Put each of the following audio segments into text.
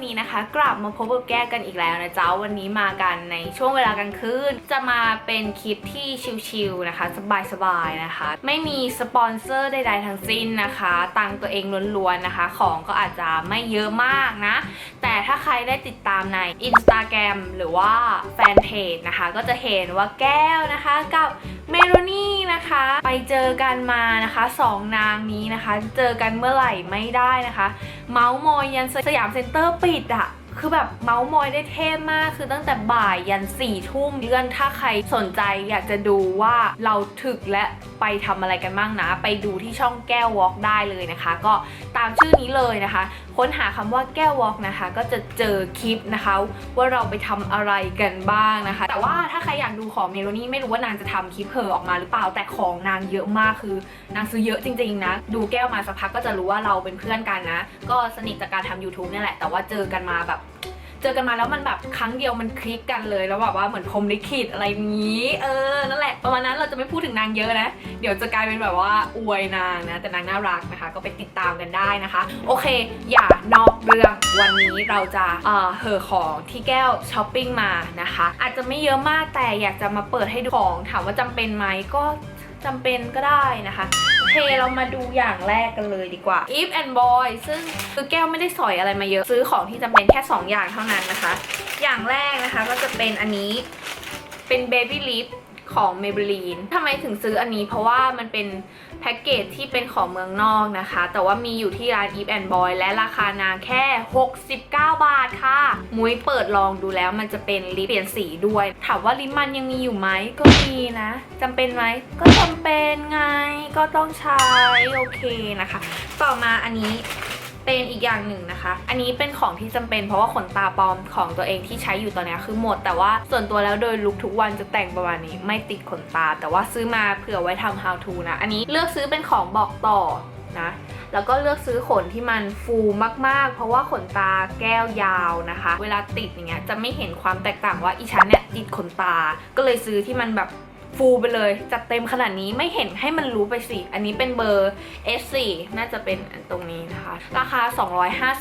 วันนี้นะคะ กลับมาพบกับแก้กันอีกแล้วนะจ๊ะวันนี้มากันในช่วงเวลากลางคืนจะมาเป็นคลิปที่ชิลๆนะคะ สบายๆนะคะ ไม่มีสปอนเซอร์ใดๆทั้งสิ้นนะคะ ตังค์ตัวเองล้วนๆนะคะ ของก็อาจจะไม่เยอะมากนะ แต่ถ้าใครได้ติดตามใน Instagram หรือว่าแฟนเพจนะคะ ก็จะเห็นว่าแก้วนะคะกับ เมโลนี่นะคะ ไปเจอกันมานะคะสองนางนี้นะคะ เจอกันเมื่อไหร่ไม่ได้นะคะ เมาส์มอยยันสยามเซ็นเตอร์ปิดอะคือแบบเมาส์มอยได้เท่มาก คือตั้งแต่บ่ายยันสี่ทุ่มเลื่อนถ้าใครสนใจอยากจะดูว่าเราถึกและไปทำอะไรกันบ้างนะ ไปดูที่ช่องแก้ววอล์กได้เลยนะคะ ก็ตามชื่อนี้เลยนะคะ ค้นหาคำว่าแก้ววอล์กนะคะ ก็จะเจอคลิปนะคะ ว่าเราไปทำอะไรกันบ้างนะคะ แต่ว่าถ้าใครอยากดูของเมโลนี่ไม่รู้ว่านางจะทำคลิปเพอออกมาหรือเปล่าแต่ของนางเยอะมากคือนางซื้อเยอะจริงๆนะ ดูแก้วมาสักพักก็จะรู้ว่าเราเป็นเพื่อนกันนะ ก็สนิทจากการทำ YouTube เนี่ยแหละแต่ว่าเจอกันมาแบบ เจอกันมาแล้วมันแบบครั้งเดียวมันคลิกกันเลย แล้วแบบว่าเหมือนพรมลิขิตอะไรนี้ เออนั่นแหละประมาณนั้นเราจะไม่พูดถึงนางเยอะนะ เดี๋ยวจะกลายเป็นแบบว่าอวยนางนะ แต่นางน่ารักนะคะ ก็ไปติดตามกันได้นะคะ โอเค อย่านอกเรื่องวันนี้เราจะเอ่อเหอของที่แก้วช้อปปิ้งมานะคะ อาจจะไม่เยอะมากแต่อยากจะมาเปิดให้ดูของถามว่าจำเป็นไหมก็จำเป็นก็ได้นะคะ เคเรามาดูอย่างแรกกันเลยดีกว่า Eve and Boy ซึ่งคือแก้วไม่ได้สอยอะไรมาเยอะ ซื้อของที่จำเป็นแค่ 2 อย่างเท่านั้นนะคะ อย่างแรกนะคะก็จะเป็นอันนี้เป็น Baby Lip ของ Maybelline ทำไมถึงซื้ออันนี้เพราะว่ามันเป็นแพ็กเกจที่เป็นของเมืองนอกนะคะ แต่ว่ามีอยู่ที่ร้าน Eve and Boy และราคานางแค่ 69 บาทค่ะ มุ้ยเปิดลองดูแล้วมันจะเป็นลิปเปลี่ยนสีด้วย ถามว่าลิปมันยังมีอยู่ไหมก็มีนะจำเป็นไหมก็จำเป็นไงก็ต้องใช้โอเคนะคะ ต่อมาอันนี้ เป็นอีกอย่างหนึ่งนะคะ อันนี้เป็นของที่จำเป็นเพราะว่าขนตาปลอมของตัวเองที่ใช้อยู่ตอนนี้คือหมด แต่ว่าส่วนตัวแล้วโดยลุคทุกวันจะแต่งประมาณนี้ ไม่ติดขนตา แต่ว่าซื้อมาเผื่อไว้ทำ how to นะ อันนี้เลือกซื้อเป็นของบอกต่อนะแล้วก็เลือกซื้อขนที่มันฟูมากๆ เพราะว่าขนตาแก้วยาวนะคะ เวลาติดอย่างเงี้ยจะไม่เห็นความแตกต่างว่าอีฉันเนี่ยติดขนตา ก็เลยซื้อที่มันแบบ ฟูไปเลยจัดเต็มขนาดนี้ไม่เห็นให้มันรู้ไปสิ อันนี้เป็นเบอร์ S4 น่าจะเป็นตรงนี้นะคะ ราคา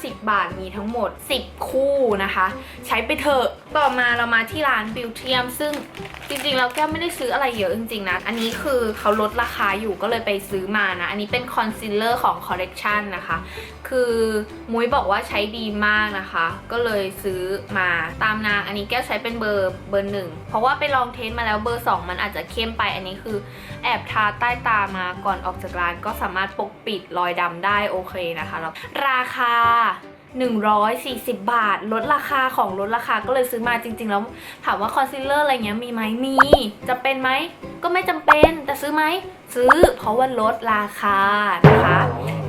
250 บาทมีทั้งหมด 10 คู่นะคะ ใช้ไปเถอะ ต่อมาเรามาที่ร้านบิวเทียม ซึ่งจริงๆเราแก้วไม่ได้ซื้ออะไรเยอะจริงๆนะ อันนี้คือเขาลดราคาอยู่ก็เลยไปซื้อมานะ อันนี้เป็นคอนซีลเลอร์ของคอลเลกชันนะคะ คือมุ้ยบอกว่าใช้ดีมากนะคะ ก็เลยซื้อมาตามนาง อันนี้แก้วใช้เป็นเบอร์เบอร์หนึ่ง เพราะว่าไปลองเทสมาแล้วเบอร์ 2 มันอาจจะเข้มไป อันนี้คือแอบทาใต้ตามาก่อนออกจากร้านก็สามารถปกปิดรอยดำได้โอเคนะคะแล้วราคา 140 บาท ลดราคาของลดราคาก็เลยซื้อมาจริง ๆ แล้วถามว่าคอนซีลเลอร์อะไรเงี้ยมีไหมมีจะเป็นไหมก็ไม่จำเป็นแต่ซื้อไหมซื้อเพราะว่าลดราคานะคะ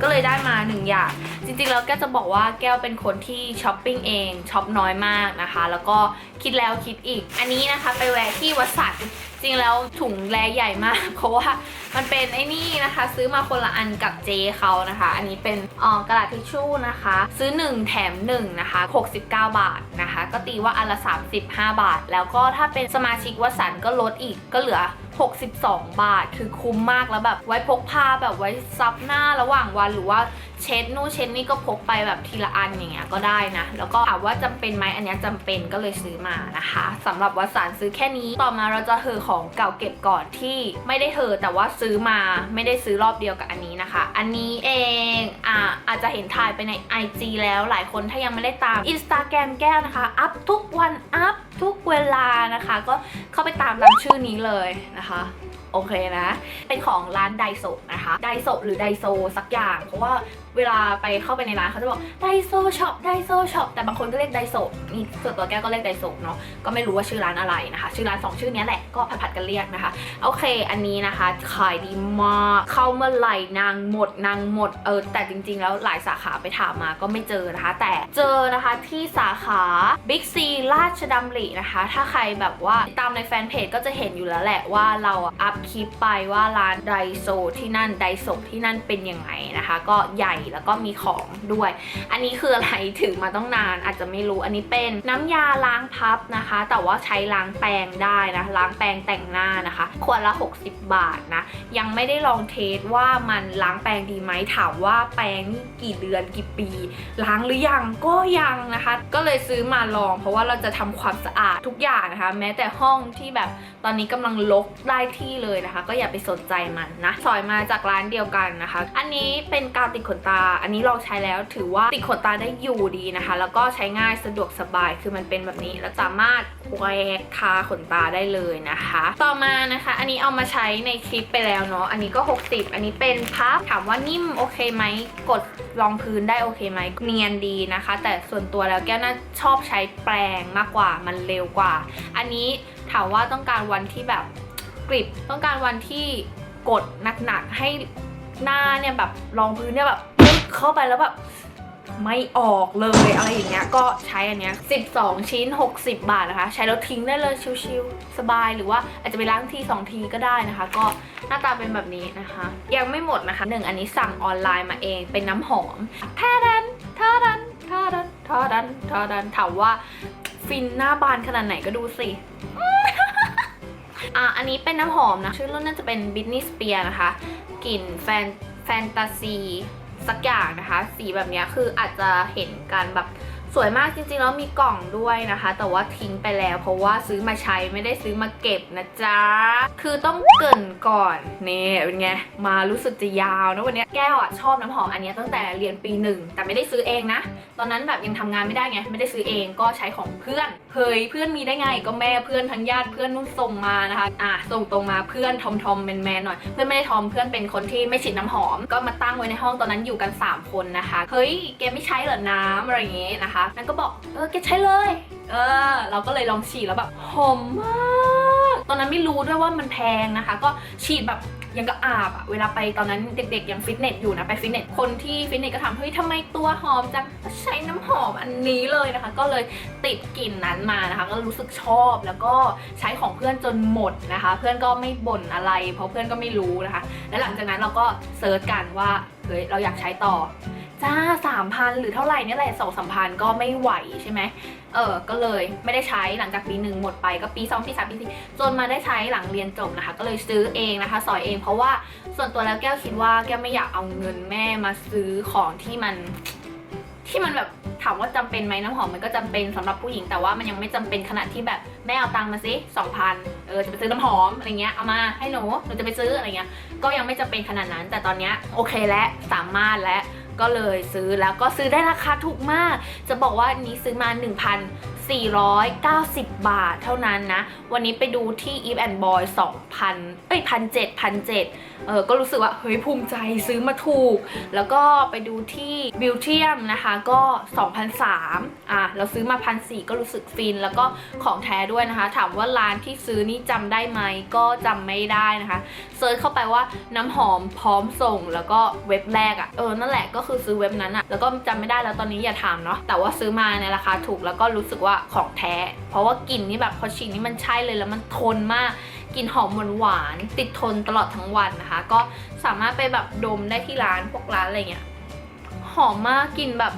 ก็เลยได้มาหนึ่งอย่าง จริงๆแล้วแก้วจะบอกว่าแก้วเป็นคนที่ช้อปปิ้งเองช็อปน้อยมากนะคะ แล้วก็คิดแล้วคิดอีก อันนี้นะคะไปแวะที่วัสันจริงแล้วถุงแลใหญ่มาก เพราะว่ามันเป็นไอ้นี่นะคะ ซื้อมาคนละอันกับเจเขานะคะ อันนี้เป็นอ่อกระดาษทิชชู่นะคะ ซื้อ 1 แถม1นะคะ69 บาทนะคะ ก็ตีว่าอันละ 35 บาท แล้วก็ถ้าเป็นสมาชิกวัสันก็ลดอีกก็เหลือ 62 บาท คือคุ้มมากแล้วแบบไว้พกพาแบบไว้ซับหน้าระหว่างวันหรือว่า เช็ดนู่นเช็ดนี่ก็พกไปแบบทีละอันอย่างเงี้ยก็ได้นะแล้วก็ถามว่าจำเป็นไหมอันนี้ยจำเป็นก็เลยซื้อมานะคะสำหรับวัสานซื้อแค่นี้ต่อมาเราจะเฮอของเก่าเก็บก่อนที่ไม่ได้เฮอแต่ว่าซื้อมาไม่ได้ซื้อรอบเดียวกับอันนี้นะคะ อันนี้เองอะอาจจะเห็นถ่ายไปใน IG แล้วหลายคนถ้ายังไม่ได้ตาม Instagram แก้วนะคะอัพทุกวันอัพทุกเวลานะคะ ก็เข้าไปตามตามชื่อนี้เลยนะคะโอเคนะ เป็นของร้านไดโซนะคะ ไดโซหรือไดโซสักอย่าง เพราะว่าเวลาไปเข้าไปในร้านเขาจะบอกไดโซช็อปไดโซช็อปแต่บางคนก็เรียกไดโซนี่ส่วนตัวแก้วก็เรียกไดโซเนาะก็ไม่รู้ว่าชื่อร้านอะไรนะคะ ชื่อร้านสองชื่อนี้แหละก็ผัดๆกันเรียกนะคะ โอเค อันนี้นะคะขายดีมากเข้าเมื่อไหร่นางหมดนางหมดเออแต่จริง ๆ แล้วหลายสาขาไปถามมาก็ไม่เจอนะคะ แต่เจอนะคะที่สาขา Big C ราชดำรินะคะ ถ้าใครแบบว่าติดตามในแฟนเพจก็จะเห็นอยู่แล้วแหละว่าเราอัพคลิปไปว่าร้านไดโซที่นั่นไดโซที่นั่นเป็นยังไงนะคะ ก็ใหญ่แล้วก็มีของด้วย อันนี้คืออะไรถือมาต้องนานอาจจะไม่รู้อันนี้เป็นน้ำยาล้างพับนะคะ แต่ว่าใช้ล้างแปรงได้นะล้างแปรงแต่งหน้านะคะขวดละ 60 บาทนะยังไม่ได้ลองเทสว่ามันล้างแปรงดีไหมถามว่าแปรงนี่กี่เดือนกี่ปี ล้างหรือยังก็ยังนะคะ ก็เลยซื้อมาลอง เพราะว่าเราจะทำความสะอาดทุกอย่างนะคะ แม้แต่ห้องที่แบบตอนนี้กำลังลกได้ที่เลยนะคะ ก็อย่าไปสนใจมันนะสอยมาจากร้านเดียวกันนะคะ อันนี้เป็นกาวติดขนตาอันนี้ลองใช้แล้วถือว่าติดขนตาได้อยู่ดีนะคะ แล้วก็ใช้ง่ายสะดวกสบายคือมันเป็นแบบนี้ แล้วสามารถแหวกทาขนตาได้เลยนะคะ ต่อมานะคะ อันนี้เอามาใช้ในคลิปไปแล้วเนาะอันนี้ก็ 60 อันนี้เป็นพับถามว่านิ่มโอเคไหมกดรองพื้นได้โอเคไหมเนียนดีนะคะ แต่ส่วนตัวแล้วแก้วน่าชอบใช้แปรงมากกว่ามันเร็วกว่า อันนี้ถามว่าต้องการวันที่แบบกริบต้องการวันที่กดหนักๆให้หน้าเนี่ยแบบรองพื้นเนี่ยแบบ เข้าไปแล้วแบบไม่ออกเลยอะไรอย่างเงี้ยก็ใช้อันเนี้ย 12 ชิ้น 60 บาทนะคะ ใช้แล้วทิ้งได้เลยชิวๆสบายหรือว่าอาจจะไปล้างทีสองทีก็ได้นะคะ ก็หน้าตาเป็นแบบนี้นะคะ ยังไม่หมดนะคะหนึ่งอันนี้สั่งออนไลน์มาเองเป็นน้ำหอมท่าดันท่าดันท่าดันท่าดันท่าดันถามว่าฟินหน้าบานขนาดไหนก็ดูสิอะอันนี้เป็นน้ำหอมนะชื่อรุ่นน่าจะเป็น Britney Spears นะคะกลิ่นแฟนแฟนตาซี สักอย่างนะคะ สีแบบนี้คืออาจจะเห็นการแบบ สวยมากจริงๆแล้วมีกล่องด้วยนะคะ แต่ว่าทิ้งไปแล้ว เพราะว่าซื้อมาใช้ไม่ได้ซื้อมาเก็บนะจ๊ะ คือต้องเกินก่อนนี่เป็นไงมารู้สึกจะยาวนะวันนี้แก้วอะชอบน้ำหอมอันนี้ตั้งแต่เรียนปีหนึ่งแต่ไม่ได้ซื้อเองนะ ตอนนั้นแบบยังทำงานไม่ได้ไงไม่ได้ซื้อเองก็ใช้ของเพื่อนเฮ้ยเพื่อนมีได้ไงก็แม่เพื่อนทั้งญาติเพื่อนนุ่นส่งมานะคะอะส่งตรงมาเพื่อนทอมทอมแมนแมนๆหน่อยเพื่อนไม่ได้ทอมเพื่อนเป็นคนที่ไม่ฉีดน้ำหอม ก็มาตั้งไว้ในห้องตอนนั้นอยู่กัน 3 คนนะคะเฮ้ยแกไม่ใช้เหรอน้ำอะไรอย่างงี้นะคะนั่นก็บอกเออแกใช้เลย เออ เราก็เลยลองฉีดแล้วแบบหอมมากตอนนั้นไม่รู้ด้วยว่ามันแพงนะคะ ก็ฉีดแบบยังก็อาบอะเวลาไปตอนนั้นเด็กๆยังฟิตเนสอยู่นะไปฟิตเนสคนที่ฟิตเนสก็ถามเฮ้ยทำไมตัวหอมจังก็ใช้น้ำหอมอันนี้เลยนะคะ ก็เลยติดกลิ่นนั้นมานะคะ ก็รู้สึกชอบแล้วก็ใช้ของเพื่อนจนหมดนะคะ เพื่อนก็ไม่บ่นอะไร เพราะเพื่อนก็ไม่รู้นะคะ และหลังจากนั้นเราก็เซิร์ชกันว่าเฮ้ยเราอยากใช้ต่อ จ้าสามพันหรือเท่าไหร่นี่แหละสองสามพันก็ไม่ไหวใช่ไหมเออก็เลยไม่ได้ใช้หลังจากปีหนึ่งหมดไปก็ปีสองปีสามปีสี่จนมาได้ใช้หลังเรียนจบนะคะ ก็เลยซื้อเองนะคะ สอยเองเพราะว่าส่วนตัวแล้วแก้วคิดว่าแก้วไม่อยากเอาเงินแม่มาซื้อของที่มันที่มันแบบถามว่าจำเป็นไหมน้ำหอมมันก็จำเป็นสำหรับผู้หญิงแต่ว่ามันยังไม่จำเป็นขนาดที่แบบแม่เอาตังค์มาสิสองพันเออจะไปซื้อน้ำหอมอะไรเงี้ยเอามาให้หนูหนูจะไปซื้ออะไรเงี้ยก็ยังไม่จำเป็นขนาดนั้น แต่ตอนเนี้ยโอเคแล้วสามารถแล้ว ก็เลยซื้อแล้วก็ซื้อได้ราคาถูกมาก จะบอกว่านนี้ซื้อมา 490 บาทเท่านั้นนะ วันนี้ไปดูที่ Eve and Boy 2,000 เอ้ยพันเจ็ดพันเจ็ดเออก็รู้สึกว่าเฮ้ยภูมิใจซื้อมาถูก แล้วก็ไปดูที่บิวเทียมนะคะก็ 2,003อะเราซื้อมา 1,400 ก็รู้สึกฟิน แล้วก็ของแท้ด้วยนะคะ ถามว่าร้านที่ซื้อนี่จำได้ไหมก็จำไม่ได้นะคะเซิร์ชเข้าไปว่าน้ำหอมพร้อมส่งแล้วก็เว็บแรกอะ่ะเออนั่นแหละก็คือซื้อเว็บนั้นอะ่ะแล้วก็จำไม่ได้แล้วตอนนี้อย่าถามเนาะแต่ว่าซื้อมาในราคาถูกแล้วก็รู้สึกว่าของแท้ เพราะว่ากลิ่นนี่แบบพอฉีดนี่มันใช่เลยแล้วมันทนมากกลิ่นหอมหวานๆติดทนตลอดทั้งวันนะคะ ก็สามารถไปแบบดมได้ที่ร้านพวกร้านอะไรเงี้ยหอมมากกลิ่นแบบ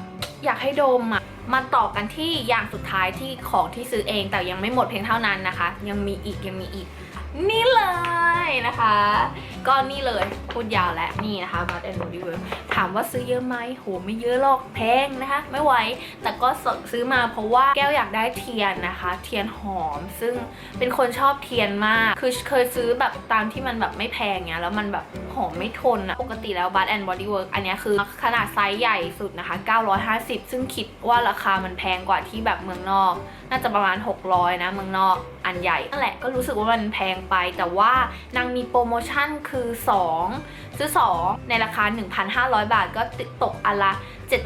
อยากให้ดมอะมาต่อกันที่อย่างสุดท้ายที่ของที่ซื้อเองแต่ยังไม่หมดเพียงเท่านั้นนะคะ ยังมีอีกยังมีอีก นี่เลย นะคะ ก็นี่เลยพูดยาวแล้วนี่นะคะ Bath and Body Works ถามว่าซื้อเยอะไหมโหไม่เยอะหรอกแพงนะคะ ไม่ไหว แต่ก็ซื้อมาเพราะว่าแก้วอยากได้เทียนนะคะ เทียนหอม ซึ่งเป็นคนชอบเทียนมาก คือเคยซื้อแบบตามที่มันแบบไม่แพงเงี้ยแล้วมันแบบหอมไม่ทนอะปกติแล้ว Bath and Body Works อันนี้คือขนาดไซส์ใหญ่สุดนะคะ 950 ซึ่งคิดว่าราคามันแพงกว่าที่แบบเมืองนอก น่าจะประมาณ 600 นะเมืองนอกอันใหญ่นั่นแหละก็รู้สึกว่ามันแพงไปแต่ว่านางมีโปรโมชั่นคือ 2 ซื้อ 2 ในราคา 1,500 บาทก็ติดตกอันละ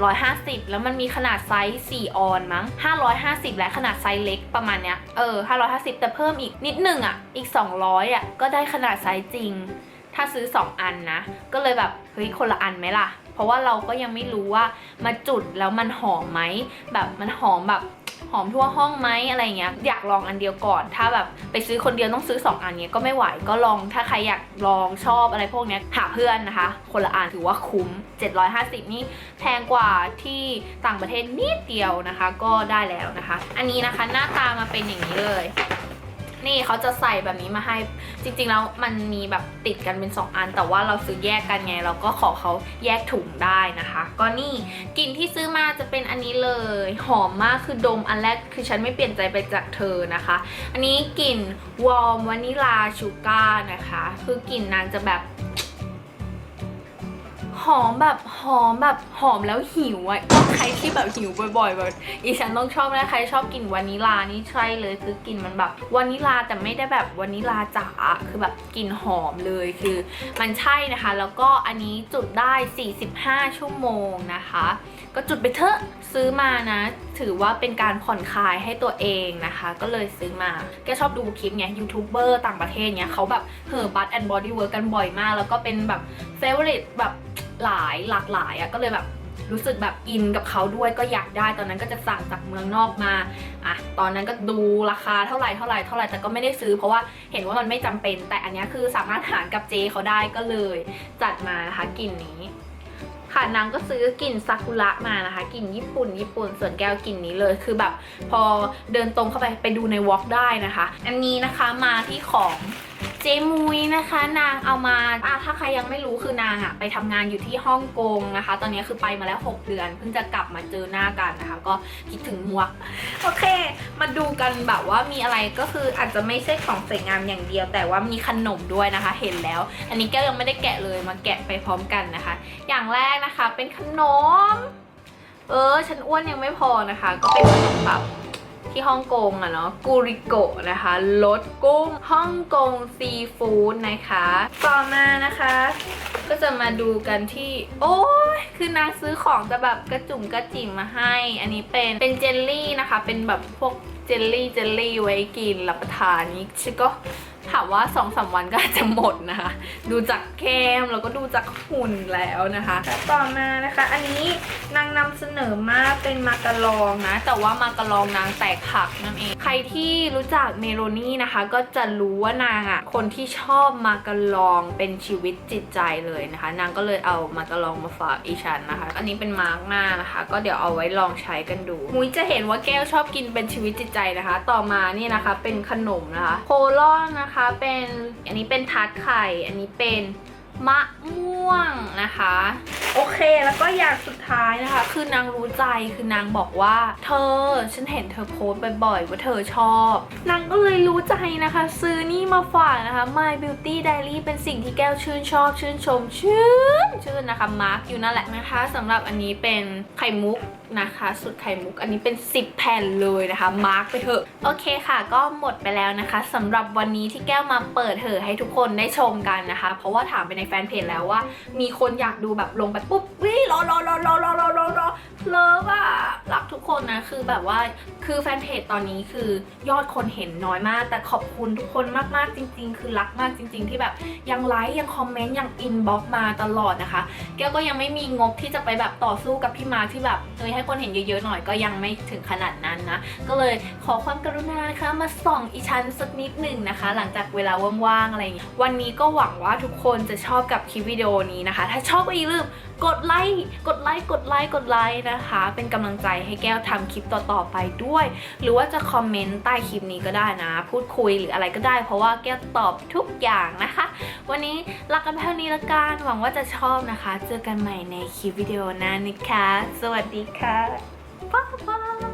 750 แล้วมันมีขนาดไซส์ 4 ออนมั้ง 550 และขนาดไซส์เล็กประมาณเนี้ย เออ 550 แต่เพิ่มอีกนิดหนึ่งอะ อีก 200 อะ ก็ได้ขนาดไซส์จริง ถ้าซื้อ 2 อันนะ ก็เลยแบบ เฮ้ย คนละอันไหมล่ะ เพราะว่าเราก็ยังไม่รู้ว่ามาจุดแล้วมันหอมไหม แบบมันหอมแบบ หอมทั่วห้องไหมอะไรเงี้ยอยากลองอันเดียวก่อน ถ้าแบบไปซื้อคนเดียวต้องซื้อ 2 อันเนี้ยก็ไม่ไหวก็ลองถ้าใครอยากลองชอบอะไรพวกเนี้ยหาเพื่อนนะคะ คนละอันถือว่าคุ้ม 750 นี่แพงกว่าที่ต่างประเทศนิดเดียวนะคะ ก็ได้แล้วนะคะ อันนี้นะคะหน้าตามาเป็นอย่างนี้เลย นี่เขาจะใส่แบบนี้มาให้จริงๆแล้วมันมีแบบติดกันเป็น 2 อัน แต่ว่าเราซื้อแยกกันไง เราก็ขอเขาแยกถุงได้นะคะ ก็นี่กลิ่นที่ซื้อมาจะเป็นอันนี้เลย หอมมากคือดมอันแรกคือฉันไม่เปลี่ยนใจไปจากเธอนะคะ อันนี้กลิ่นวอร์มวานิลาชูการ์นะคะ คือกลิ่นนางจะแบบ หอมแบบหอมแบบหอมแล้วหิวอะต้องใครที่แบบหิวบ่อยๆแบบอีฉันต้องชอบนะใครชอบกลิ่นวานิลานี่ใช่เลยคือกลิ่นมันแบบวานิลาแต่ไม่ได้แบบวานิลาจ๋าคือแบบกลิ่นหอมเลยคือ มันใช่นะคะ แล้วก็อันนี้จุดได้ 45 ชั่วโมงนะคะ ก็จุดไปเถอะซื้อมานะ ถือว่าเป็นการผ่อนคลายให้ตัวเองนะคะ ก็เลยซื้อมาแกชอบดูคลิปไงยูทูบเบอร์ต่างประเทศเนี้ยเขาแบบเฮอร์บัตแอนด์บอดี้เวิร์กกันบ่อยมาก แล้วก็เป็นแบบเฟเวอร์แบบ หลายหลากหลายอะ่ะก็เลยแบบรู้สึกแบบอินกับเขาด้วยก็อยากได้ตอนนั้นก็จะสั่งจากเมืองนอกมาอะตอนนั้นก็ดูราคาเท่าไหร่เท่าไหร่เท่าไหร่แต่ก็ไม่ได้ซื้อเพราะว่าเห็นว่ามันไม่จำเป็น แต่อันนี้คือสามารถหารกับเจเขาได้ก็เลยจัดมานะคะกลิ่นนี้ค่ะนางก็ซื้อกลิ่นซากุระมานะคะกลิ่นญี่ปุ่น ญี่ปุ่นส่วนแก้วกลิ่นนี้เลยคือแบบพอเดินตรงเข้าไปไปดูในวอล์กได้นะคะ อันนี้นะคะมาที่ของ เจมุยนะคะ นางเอามาอะถ้าใครยังไม่รู้คือนางอะไปทำงานอยู่ที่ฮ่องกงนะคะ ตอนนี้คือไปมาแล้ว 6 เดือน เพิ่งจะกลับมาเจอหน้ากันนะคะ ก็คิดถึงมวก โอเค มาดูกันแบบว่ามีอะไรก็คืออาจจะไม่ใช่ของสวยงามอย่างเดียว แต่ว่ามีขนมด้วยนะคะ เห็นแล้ว อันนี้แก้วยังไม่ได้แกะเลยมาแกะไปพร้อมกันนะคะ อย่างแรกนะคะเป็นขนม เออฉันอ้วนยังไม่พอนะคะ ก็เป็นขนมแบบ ที่ฮ่องกงอะเนาะกูริโกะนะคะรสกุ้งฮ่องกงซีฟู้ดนะคะ ต่อมานะคะ ก็จะมาดูกันที่ โอ้ยคือนางซื้อของจะแบบกระจุ่มกระจิ๋มมาให้ อันนี้เป็นเป็นเจลลี่นะคะ เป็นแบบพวกเจลลี่เจลลี่ไว้กินรับประทานนี้ชิก็ ถามว่า2อสวันก็อาจจะหมดนะคะ ดูจากแก้มแล้วก็ดูจากหุ่นแล้วนะคะแล้วต่อมานะคะ อันนี้นางนำเสนอมาเป็นมาการองนะ แต่ว่ามาการองนางแตกหักนั่นเอง ใครที่รู้จักเมโลนี่นะคะ ก็จะรู้ว่านางอะคนที่ชอบมาการองเป็นชีวิตจิตใจเลยนะคะ นางก็เลยเอามาการองมาฝากอีฉันนะคะ อันนี้เป็นมาร์กหน้านะคะ ก็เดี๋ยวเอาไว้ลองใช้กันดู มุ้ยจะเห็นว่าแก้วชอบกินเป็นชีวิตจิตใจนะคะ ต่อมานี่นะคะเป็นขนมนะคะ โคลอนนะคะเป็นอันนี้เป็นทาร์ตไข่ อันนี้เป็นมะม่วงนะคะ โอเคแล้วก็อย่างสุดท้ายนะคะ คือนางรู้ใจคือนางบอกว่า เธอฉันเห็นเธอโพสบ่อยๆว่าเธอชอบ นางก็เลยรู้ใจนะคะ ซื้อนี่มาฝากนะคะ My Beauty Diary เป็นสิ่งที่แก้วชื่นชอบชื่นชมชื่นชื่นนะคะมาร์กอยู่นั่นแหละนะคะสำหรับอันนี้เป็นไข่มุกนะคะสุดไข่มุกอันนี้เป็น 10 แผ่นเลยนะคะ มาร์กไปเถอะ โอเคค่ะ ก็หมดไปแล้วนะคะสำหรับวันนี้ที่แก้วมาเปิดเถอะให้ทุกคนได้ชมกันนะคะ เพราะว่าถามไปในแฟนเพจแล้วว่า มีคนอยากดูแบบลงไปปุ๊บวิรอรอรอรอรอรอรอรอเลิฟอะรักทุกคนนะคือแบบว่าคือแฟนเพจตอนนี้คือยอดคนเห็นน้อยมาก แต่ขอบคุณทุกคนมากๆจริง ๆ คือรักมากจริง ๆ ที่แบบยังไลค์ยังคอมเมนต์ยังอินบ็อกมาตลอดนะคะ แก้วก็ยังไม่มีงบที่จะไปแบบต่อสู้กับพี่มาร์คที่แบบเอยให้คนเห็นเยอะๆหน่อยก็ยังไม่ถึงขนาดนั้นนะ ก็เลยขอความกรุณานะคะมาส่องอีชันสักนิดหนึ่งนะคะ หลังจากเวลาว่างๆอะไรอย่างเงี้ยวันนี้ก็หวังว่าทุกคนจะชอบกับคลิปวิดีโอนี้นะคะ ถ้าชอบก็อย่าลืม กดไลค์กดไลค์กดไลค์กดไลค์นะคะ เป็นกำลังใจให้แก้วทำคลิปต่อๆไปด้วย หรือว่าจะคอมเมนต์ใต้คลิปนี้ก็ได้นะ พูดคุยหรืออะไรก็ได้ เพราะว่าแก้วตอบทุกอย่างนะคะ วันนี้ลากันเท่านี้ละกันหวังว่าจะชอบนะคะ เจอกันใหม่ในคลิปวิดีโอหน้านะคะสวัสดีค่ะบ๊ายบาย